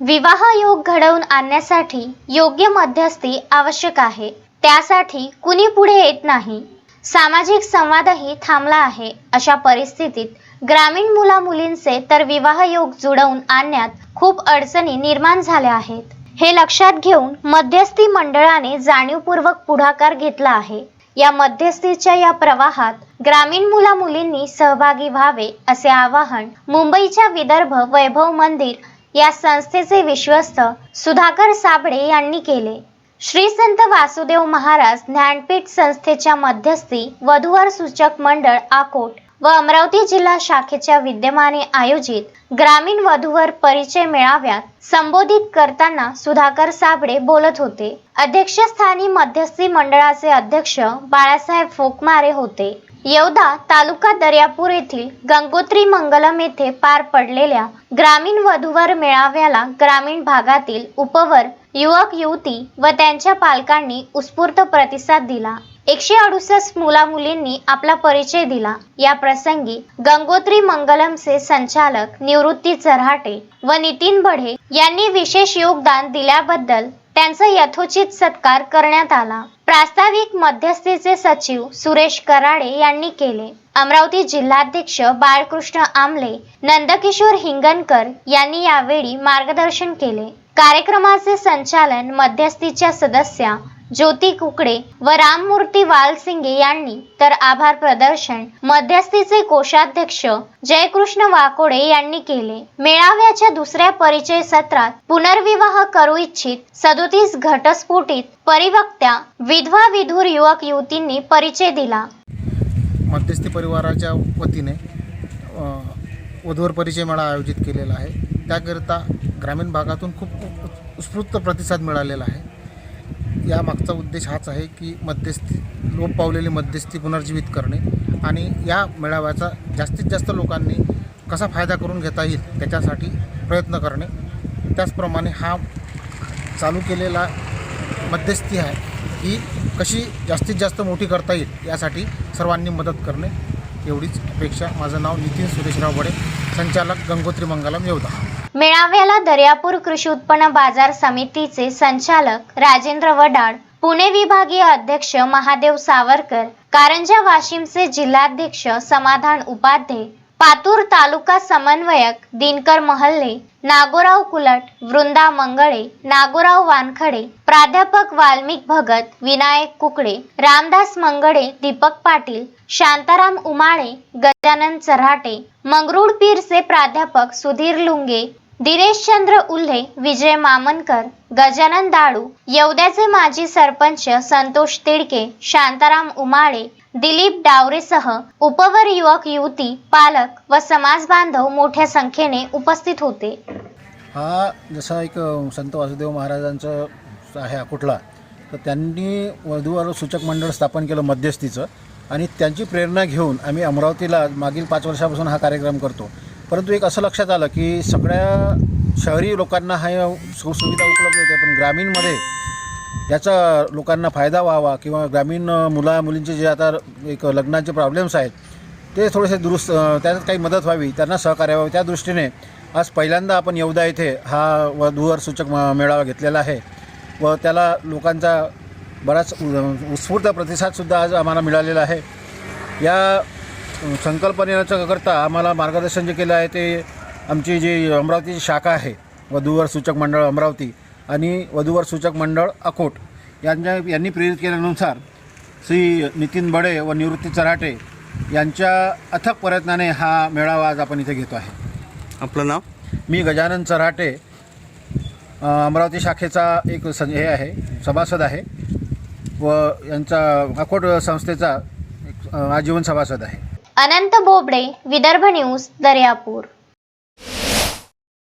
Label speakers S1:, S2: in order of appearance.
S1: विवाह योग घडवून आणण्यासाठी योग्य मध्यस्थी आवश्यक आहे. त्यासाठी कुणी पुढे येत नाही. सामाजिक संवादही थांबला आहे. अशा परिस्थितीत ग्रामीण मुला मुलींचे तर विवाह योग जुळवून आणण्यात खूप अडचणी निर्माण झाल्या आहेत. हे लक्षात घेऊन मध्यस्थी मंडळाने जाणीवपूर्वक पुढाकार घेतला आहे. या मध्यस्थीच्या या प्रवाहात ग्रामीण मुला मुलींनी सहभागी व्हावे असे आवाहन मुंबईच्या विदर्भ वैभव मंदिर या संस्थेचे विश्वस्त सुधाकर साबळे यांनी केले. श्री संत वासुदेव महाराज ज्ञानपीठ संस्थेच्या मध्यस्थी वधूवर सूचक मंडळ आकोट व अमरावती जिल्हा शाखेच्या विद्यमाने आयोजित ग्रामीण वधूवर परिचय मेळाव्यात संबोधित करताना सुधाकर साबळे बोलत होते. अध्यक्षस्थानी मध्यस्थी मंडळाचे अध्यक्ष बाळासाहेब फोकमारे होते. येवदा तालुका दर्यापूर येथील गंगोत्री मंगलम येथे पार पडलेल्या ग्रामीण वधूवर मेळाव्याला ग्रामीण भागातील उपवर युवक युवती व त्यांच्या पालकांनी उत्स्फूर्त प्रतिसाद दिला. एकशे अडुसष्ट मुला मुलींनी आपला परिचय दिला. या प्रसंगी गंगोत्री मंगलमचे संचालक निवृत्ती चरहाटे व नितीन बढे यांनी विशेष योगदान दिल्याबद्दल त्यांचा यथोचित सत्कार करण्यात आला. प्रास्ताविक मध्यस्थीचे सचिव सुरेश कराडे यांनी केले. अमरावती जिल्हाध्यक्ष बाळकृष्ण आमले नंदकिशोर हिंगणकर यांनी यावेळी मार्गदर्शन केले. कार्यक्रमाचे संचालन मध्यस्थीच्या सदस्या ज्योती कुकडे व राममूर्ती वालसिंगे यांनी तर आभार प्रदर्शन मध्यस्थीचे कोषाध्यक्ष जयकृष्ण वाकोडे यांनी केले. मेळाव्याच्या दुसऱ्या परिचय सत्रात पुनर्विवाह करू इच्छित सदोतीस घटस्फोटीत परिवक्त्या विधवा विधूर युवक युवतींनी परिचय दिला.
S2: मध्यस्थी परिवाराच्या वतीने अ, वधूवर परिचय मेळा आयोजित केलेला आहे. त्याकरिता ग्रामीण भागातून खूप उत्स्फूर्त प्रतिसाद मिळालेला आहे. यामागचा उद्देश हाच आहे की मध्यस्थी लोप पावलेली मध्यस्थी पुनर्जीवित करणे आणि या मेळाव्याचा जास्तीत जास्त लोकांनी कसा फायदा करून घेता येईल त्याच्यासाठी प्रयत्न करणे. त्याचप्रमाणे हा चालू केलेला मध्यस्थी आहे ही कशी जास्तीत जास्त मोठी करता येईल यासाठी सर्वांनी मदत करणे. एवढीच अपेक्षा. माझं नाव नितीन सुरेशराव बडे संचालक गंगोत्री मंगलम येवदा.
S1: मेळाव्याला दर्यापूर कृषी उत्पन्न बाजार समितीचे संचालक राजेंद्र वडाळ पुणे विभागीय अध्यक्ष महादेव सावरकर कारंजा वाशिमचे जिल्हाध्यक्ष समाधान उपाध्ये पातूर तालुका समन्वयक दिनकर महल्ले नागोराव कुलट वृंदा मंगळे नागोराव वानखडे प्राध्यापक वाल्मिक भगत विनायक कुकडे रामदास मंगळे दीपक पाटील शांताराम उमाळे गजानन चऱ्हाटे मंगरुळपीरचे प्राध्यापक सुधीर लुंगे दिनेशचंद्र उल्हे विजय मामनकर गजानन दाडू येवद्याचे माजी सरपंच संतोष तिडके शांताराम उमाळे दिलीप डावरेसह उपवर युवक युवती पालक व समाज बांधव मोठ्या संख्येने उपस्थित होते.
S3: हा जसा एक संत वासुदेव महाराजांचं आहे कुठला तर त्यांनी वधूवर सूचक मंडळ स्थापन केलं मध्यस्थीचं आणि त्यांची प्रेरणा घेऊन आम्ही अमरावतीला मागील पाच वर्षापासून हा कार्यक्रम करतो. परंतु एक असं लक्षात आलं की सगळ्या शहरी लोकांना हा सुविधा उपलब्ध होते पण ग्रामीणमध्ये याचा लोकांना फायदा व्हावा किंवा ग्रामीण मुला मुलींचे जे आता एक लग्नाचे प्रॉब्लेम्स आहेत ते थोडेसे दुरुस्त त्यात काही मदत व्हावी त्यांना सहकार्य व्हावी. त्या दृष्टीने आज पहिल्यांदा आपण येवदा येथे हा वधूवर सूचक म- मेळावा घेतलेला आहे व त्याला लोकांचा बराच उत्स्फूर्त प्रतिसादसुद्धा आज आम्हाला मिळालेला आहे. या संकल्पनेच्या करता आम्हाला मार्गदर्शन जे केलं आहे ते आमची जी अमरावतीची शाखा आहे वधूवर सूचक मंडळ अमरावती आणि वधूवर सूचक मंडळ अकोट यांच्या यांनी प्रेरित केल्यानुसार श्री नितीन बडे व निवृत्ती चराटे यांच्या अथक प्रयत्नाने हा मेळावा आज आपण इथे घेतो आहे.
S4: आपलं नाव?
S3: मी गजानन चराटे अमरावती शाखेचा एक सं हे आहे सभासद आहे व यांचा अकोट संस्थेचा एक आजीवन सभासद आहे.
S1: अनंत बोबडे विदर्भ न्यूज दर्यापूर.